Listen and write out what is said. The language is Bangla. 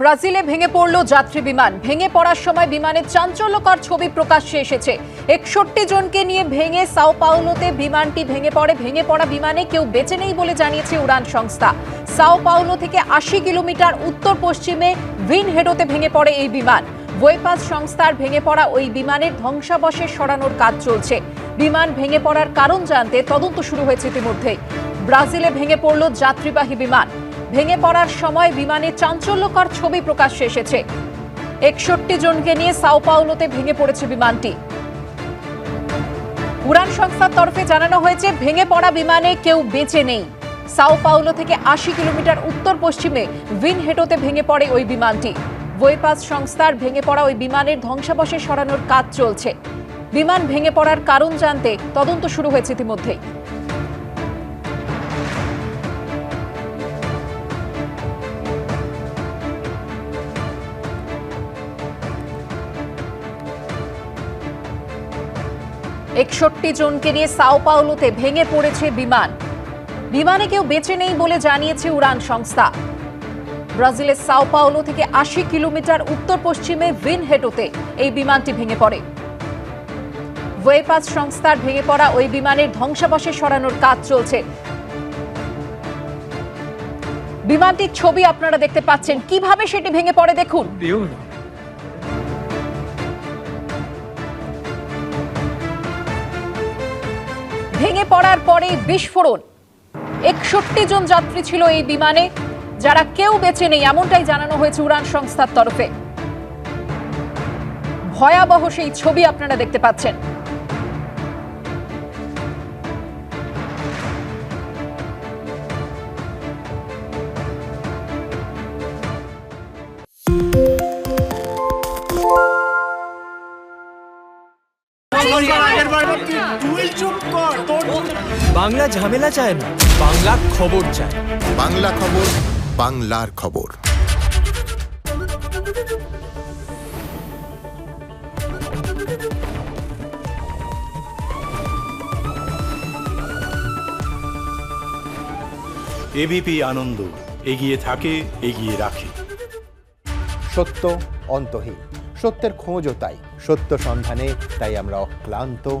ব্রাজিলে ভেঙে পড়ল যাত্রী বিমান। ভেঙে পড়ার সময় বিমানের চাঞ্চল্যকর ছবি প্রকাশ্যে এসেছে। একষট্টি জনকে নিয়ে ভেঙে সাও পাউলোতে বিমানটি ভেঙে পড়ে। ভেঙে পড়া বিমানে কেউ বেঁচে নেই বলে জানিয়েছে উড়ান সংস্থা। সাও পাউলো থেকে আশি কিলোমিটার উত্তর পশ্চিমে ভিনহেডোতে ভেঙে পড়ে এই বিমান। ওয়েপাস সংস্থার ভেঙে পড়া ওই বিমানের ধ্বংসাবশেষ সরানোর কাজ চলছে। বিমান ভেঙে পড়ার কারণ জানতে তদন্ত শুরু হয়েছে ইতিমধ্যেই। ব্রাজিলে ভেঙে পড়ল যাত্রীবাহী বিমান। ভেঙে পড়ার সময় বিমানে চাঞ্চল্যকর ছবি প্রকাশ্যে এসেছে। একষট্টি জনকে নিয়ে সাও পাউলোতে ভেঙে পড়েছে বিমানটি। উড়ান সংস্থার তরফে জানানো হয়েছে, ভেঙে পড়া বিমানে কেউ বেঁচে নেই। সাও পাউলো থেকে আশি কিলোমিটার উত্তর পশ্চিমে ভিনহেটোতে ভেঙে পড়ে ওই বিমানটি। ওয়েপাস সংস্থার ভেঙে পড়া ওই বিমানের ধ্বংসাবশেষ সরানোর কাজ চলছে। বিমান ভেঙে পড়ার কারণ জানতে তদন্ত শুরু হয়েছে ইতিমধ্যেই। একষট্টি জনকে নিয়ে সাও পাউলোতে ভেঙে পড়েছে বিমান। বিমানে কেউ বেঁচে নেই বলে জানিয়েছে উড়ান সংস্থা। ব্রাজিলের সাও পাওলো থেকে আশি কিলোমিটার উত্তর পশ্চিমে ভিনহেটোতে এই বিমানটি ভেঙে পড়ে। ওয়েপাস সংস্থার ভেঙে পড়া ওই বিমানের ধ্বংসাবশেষ সরানোর কাজ চলছে। বিমানটির ছবি আপনারা দেখতে পাচ্ছেন। কীভাবে সেটি ভেঙে পড়ে দেখুন ভেঙে পড়ার পরে বিস্ফোরণ। একষট্টি জন যাত্রী ছিল এই বিমানে, যারা কেউ বেঁচে নেই, এমনটাই জানানো হয়েছে উড়ান সংস্থার তরফে। ভয়াবহ সেই ছবি আপনারা দেখতে পাচ্ছেন। বাংলা ঝামেলা চায় না বাংলা খবর চায়। বাংলা খবর বাংলার খবর। এবিপি আনন্দ এগিয়ে থাকে এগিয়ে রাখে। সত্য অন্তহীন সত্যের খোঁজও তাই সত্য সন্ধানে তাই আমরা অক্লান্ত